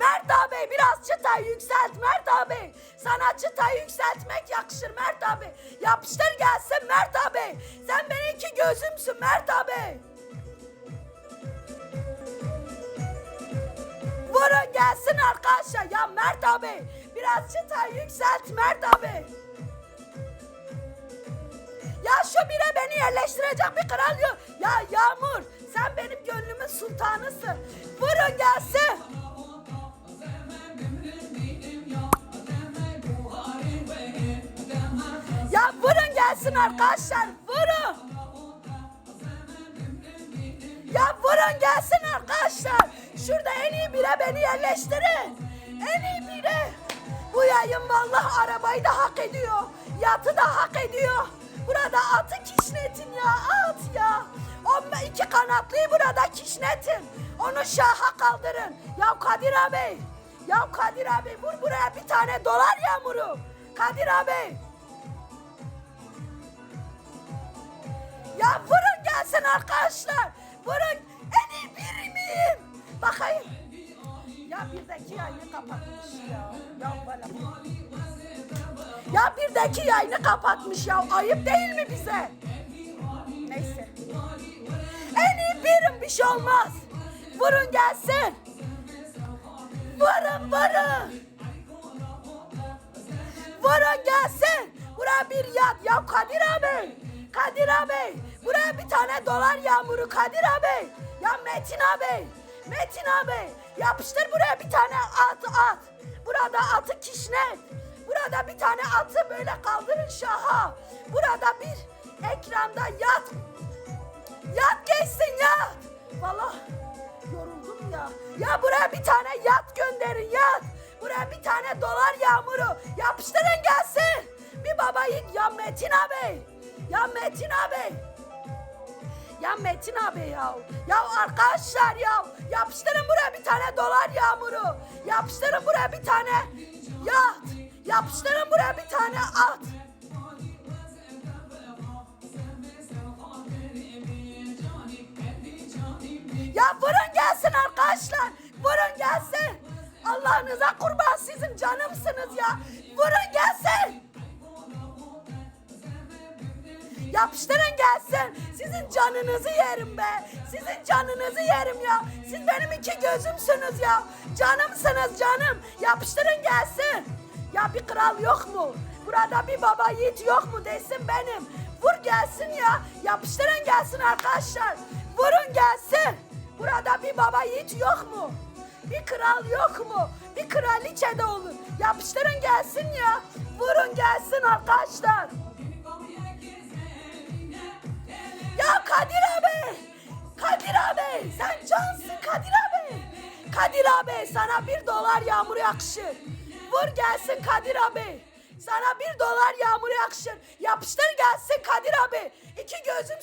Mert abi biraz çıtayı yükselt Mert abi. Sana çıtayı yükseltmek yakışır Mert abi. Yapıştır gelsin Mert abi. Sen benim iki gözümsün Mert abi. Vurun gelsin arkadaşlar. Ya Mert abi. Biraz çıtayı yükselt Mert abi. Ya şu bire beni yerleştirecek bir kral yok. Ya Yağmur sen benim gönlümün sultanısın. Vurun gelsin. Vurun arkadaşlar. Vurun. Ya vurun gelsin arkadaşlar. Şurada en iyi bire beni yerleştirin. En iyi bire. Bu yayın vallahi arabayı da hak ediyor. Yatı da hak ediyor. Burada atı kişnetin ya at ya. O iki kanatlıyı burada kişnetin. Onu şaha kaldırın. Ya Kadir abi. Ya Kadir abi vur buraya bir tane dolar yağmuru. Kadir abi. Ya vurun gelsin arkadaşlar. Vurun en iyi biri? Bakayım. Ya birdeki yayını kapatmış ya. Ya bana. Ya birdeki yayını kapatmış ya. Ayıp değil mi bize? Neyse. En iyi birim bir şey olmaz. Vurun gelsin. Vurun vurun. Vurun gelsin. Buraya bir yat. Ya Kadir abi. Kadir abi. Bir tane dolar yağmuru Kadir abi. Ya Metin abi. Metin abi. Yapıştır buraya bir tane at at. Burada atı kişnet. Burada bir tane atı böyle kaldırın şaha. Burada bir ekranda yat. Yat geçsin yat. Valla yoruldum ya. Ya buraya bir tane yat gönderin yat. Buraya bir tane dolar yağmuru. Yapıştırın gelsin. Bir baba yiğit ya Metin abi. Ya Metin abi. Ya Metin abi ya. Ya arkadaşlar ya. Yapıştırın buraya bir tane dolar yağmuru. Yapıştırın buraya bir tane yat. Yapıştırın buraya bir tane at. Ya vurun gelsin arkadaşlar. Vurun gelsin. Allah'ınıza kurban sizin canımsınız ya. Vurun gelsin. Yapıştırın gelsin. Sizin canınızı yerim be. Sizin canınızı yerim ya. Siz benim iki gözümsünüz ya. Canımsınız canım. Yapıştırın gelsin. Ya bir kral yok mu? Burada bir baba yiğit yok mu desin benim. Vur gelsin ya. Yapıştırın gelsin arkadaşlar. Vurun gelsin. Burada bir baba yiğit yok mu? Bir kral yok mu? Bir kraliçe de olur. Yapıştırın gelsin ya. Vurun gelsin arkadaşlar. Ya Kadir abi! Kadir abi! Sen cansın Kadir abi! Kadir abi sana bir dolar yağmur yakışır. Vur gelsin Kadir abi. Sana bir dolar yağmur yakışır. Yapıştır gelsin Kadir abi. İki gözüm